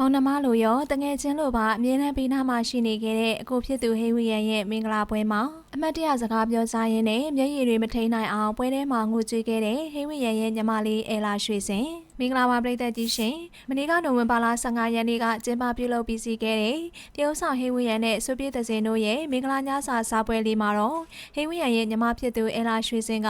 မောင်နှမလိုရောတငယ်ချင်းလိုပါအမြဲတမ်းပေးနာမှာရှိနေခဲ့တဲ့အကိုဖြစ်သူဟေးဝီယန်ရဲ့မင်္ဂလာပွဲမှာအမတ်တရစကားပြောစားရင်းနဲ့မျက်ရည်တွေမထိန်နိုင်အောင်ပွဲထဲမှာငိုကြွေးခဲ့တဲ့ဟေးဝီယန်ရဲ့ညီမလေးအဲလာရွှေစင်မင်္ဂလာပါပြည်သက်ကြီးရှင်မနေ့ကနိုဝင်ဘာလ15ရက်နေ့ကကျင်းပပြုလုပ်ပြီးစီးခဲ့တဲ့တရုတ်ဆောင်ဟေးဝီယန်နဲ့ဆွေပြည့်သစင်တို့ရဲ့မင်္ဂလာညစာစားပွဲလေးမှာတော့ဟေးဝီယန်ရဲ့ညီမဖြစ်သူအဲလာရွှေစင်က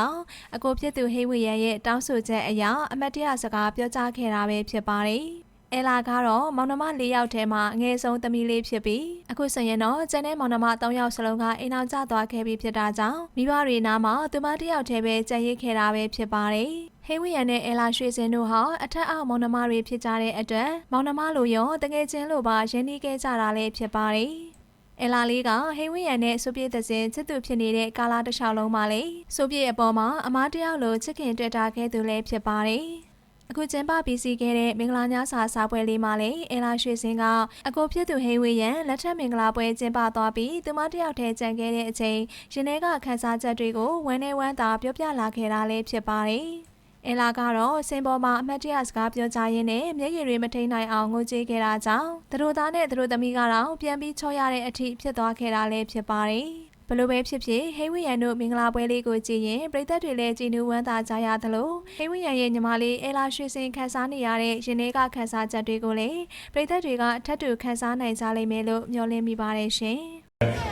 အကိုဖြစ်သူဟေးဝီယန်ရဲ့တောင်းဆိုချက်အရအမတ်တရစကားပြောကြားခဲ့တာပဲဖြစ်ပါတယ် အဲလာကတော့မောင်နှမ၄ယောက်ထဲမှာအငယ်ဆုံးသမီးလေးဖြစ်ပြီးအခုဆိုရင်တော့ကျန်တဲ့မောင်နှမ၃ယောက်စလုံးကအိမ်အောင်ကျသွားခဲ့ပြီးဖြစ်တာကြောင့်မိဘတွေနားမှာသူမတစ်ယောက်တည်းပဲကြံ့ရစ်ခဲ့တာပဲဖြစ်ပါတယ်။ဟေးဝီယန်နဲ့အဲလာရွှေစင်တို့ဟာအထက်အောက်မောင်နှမတွေဖြစ်ကြတဲ့အတွက်မောင်နှမလိုရောတငယ်ချင်းလိုပါရင်းနှီးခဲ့ကြတာလည်းဖြစ်ပါတယ်။အလာလေးကဟိဝိယန်နဲ့စုပြည့်သစင်ချစ်သူဖြစ်နေတဲ့ကာလာတစ်လျှောက်လုံးပါလေစုပြည့်အပေါ်မှာအမားတယောက်လိုချစ်ခင်တွေ့တာခဲ့သူလည်းဖြစ်ပါတယ် အခုကျင်းပပြီးစီးခဲ့တဲ့မင်္ဂလာညစာစားပွဲလေးမှာလည်းအလာရွှေစင်ကအကိုဖြစ်သူဟိဝေယံလက်ထက်မင်္ဂလာပွဲကျင်းပသွားပြီးသူမတယောက်တည်းကြံခဲ့တဲ့အချိန်ရင်ထဲကခန်းစားချက်တွေကိုဝမ်းနဲ့ဝမ်းသာပြောပြလာခဲ့တာလည်းဖြစ်ပါတယ်။အလာကတော့စင်ပေါ်မှာအမတ်တရစကားပြောကြရင်းနဲ့မျက်ရည်တွေမထိန်နိုင်အောင်ငိုကြွေးခဲ့တာကြောင့်သူတို့သားနဲ့သူတို့သမီးကတော့ပြန်ပြီးချော့ရတဲ့အထိဖြစ်သွားခဲ့တာလည်းဖြစ်ပါတယ်။ ဘလို့ပဲဖြစ်ဖြစ်ဟိဝီယန်တို့မင်္ဂလာပွဲလေးကိုကြည့်ရင်ပြည်သက်တွေလည်းကြည်နူးဝမ်းသာကြရသလိုဟိဝီယန်ရဲ့ညီမလေးအဲလာရွှေစင်ခန်းစားနေရတဲ့ရင်ထဲကခန်းစားချက်တွေကိုလည်းပြည်သက်တွေကထပ်တူခန်းစားနိုင်ကြလိမ့်မယ်လို့မျှော်လင့်မိပါတယ်ရှင်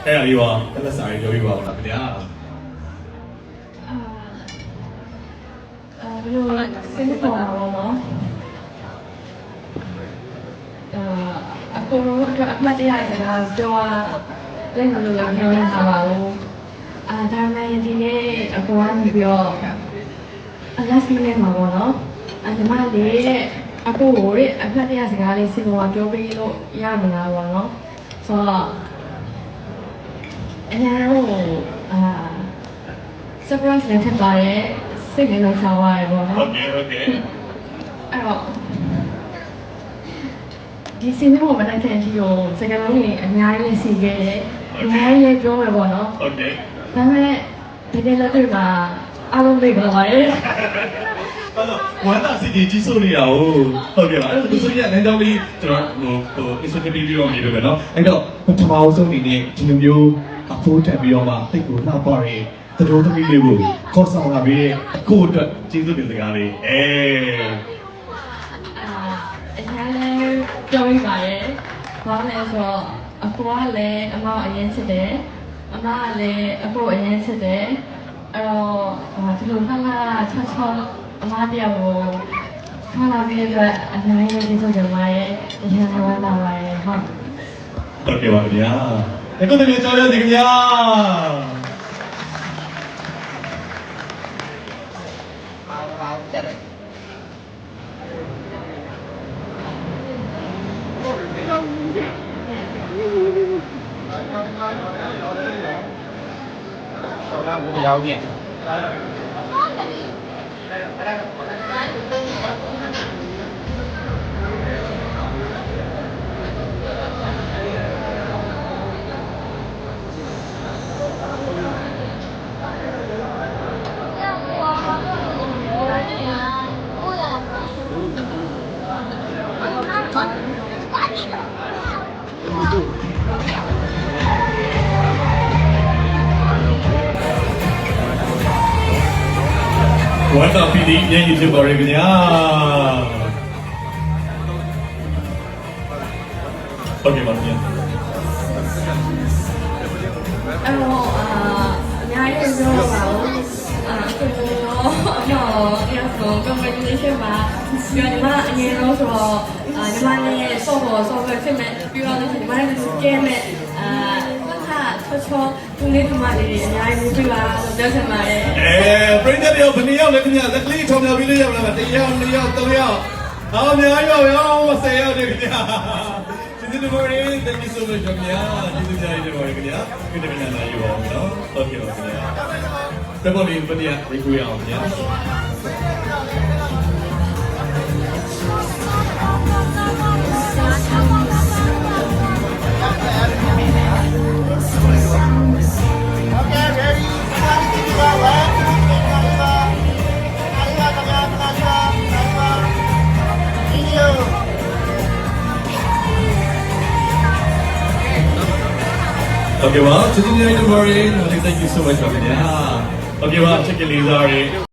အဲ့ဒါလေးပါတက်လက်စာရေးပြောပြပါဦးလားခင်ဗျာအာဘယ်လိုစင်ပေါ်မှာပေါ့နော်အာအခုတော့အမှတ်တရစကားပြောရ လက်ကိုလည်းပြောရတာပါဘူးအာဒါမှမဟုတ်ဒီနေ့အပေါ်ကနေပြီးတော့အလတ်စီးလဲမှာပေါ့နော်အညီမလေးအခုကိုရအဖက်တရားစကားလေးစဉ်းစားပြောပေးလို့ရမလားပေါ့နော်ဆိုတော့အများတော့အာ surprise လည်းဖြစ်သွားတယ်စိတ်လည်းလုံးဆောင်သွားတယ်ပေါ့နော်ဟုတ်ကဲ့ဟုတ်ကဲ့အဲ့တော့ဒီစင်းဘုံမနိုင်တဲ့အထိကိုစကလုံးကြီးအများကြီးလည်းစီခဲ့တယ် အများကြီးလည်းပြောမယ်ပေါ့နော် โอเค ဒါပေမဲ့ဒီနေ့လက်တွေ့မှာအားလုံးသိပါပါတယ် အဲ့တော့ဝမ်းသာစီတီကြီးစိုးနေတာဟုတ်ဟုတ်ကဲ့ပါအဲ့တော့ဒီဆိုရင်လည်းတော့လေးကျွန်တော်ဟိုဟို Instagram ဗီဒီယိုမြင်လို့ပဲเนาะအဲ့တော့ပထမဆုံးအနေနဲ့ဒီလိုမျိုးအဖိုးတက်ပြီးတော့မှတိတ်ကိုလှပရဲသတို့သမီးလေးကိုခေါ်ဆောင်လာပြီးတဲ့အကိုအတွက်ကျေးဇူးတင်စကားလေးအေး အာအများလည်းပြောမိပါတယ်ဘာလဲဆိုတော့ အကူကလည်းအမအရင်စစ်တယ်အမကလည်းအကူအရင်စစ်တယ်အဲ့တော့အာဒီလိုလှလှချောချောအမတရားကိုခလာပြီးတော့အများကြီးကျေးဇူးတင်ပါတယ်။ဒီနေ့ဝမ်းသာပါတယ်ဟုတ်ဟုတ်ကဲ့ပါခင်ဗျာအခုတည်းကကြောင်းရစီခင်ဗျာ 无要变。 ဝမ်းသာပီတိညဉ့်ညဖြစ်ပါရခင်ဗျာဟုတ်ကဲ့ပါခင်ဗျာ။အဲ့တော့အာအများကြီးပြောပါဦး။အာကိုရောအမေရောအဲ့ဆို congratulation ပါ။ပြီးတော့ဒီမှာအရင်တော့ဆိုတော့အာဒီမှာလည်း software software ဖြစ်မဲ့ပြီးတော့ဒီမှာလည်း scam မဲ့အာဘာသာ ချောချောသူလေးဒီမှာလေးအများကြီးပြပါလို့ပြောချင်ပါတယ်။အဲပရိသတ်တွေဘယ်နှစ်ယောက်လဲခင်ဗျာလက်ကလေးထောင်ပြပြီးလို့ရမလားတစ်ယောက်နှစ်ယောက်သုံးယောက်ဟောအများကြီးပါဗျာဆယ်ယောက်တည်းခင်ဗျာကျေးဇူးတင်ပါတယ် thank you so much ခင်ဗျာကျေးဇူးကြရပါတယ်ခင်ဗျာဒီနေ့ပြန်လာယူပါဦးနော်ဟုတ်ကဲ့ပါခင်ဗျာတပေါ်လေးပတရားဒီကိုရအောင်ခင်ဗျာ Okay ပါကျေးဇူးများတင်ပါတယ် Thank you so much ပါခင်ဗျာ Okay ပါချက်ကလေးစားရ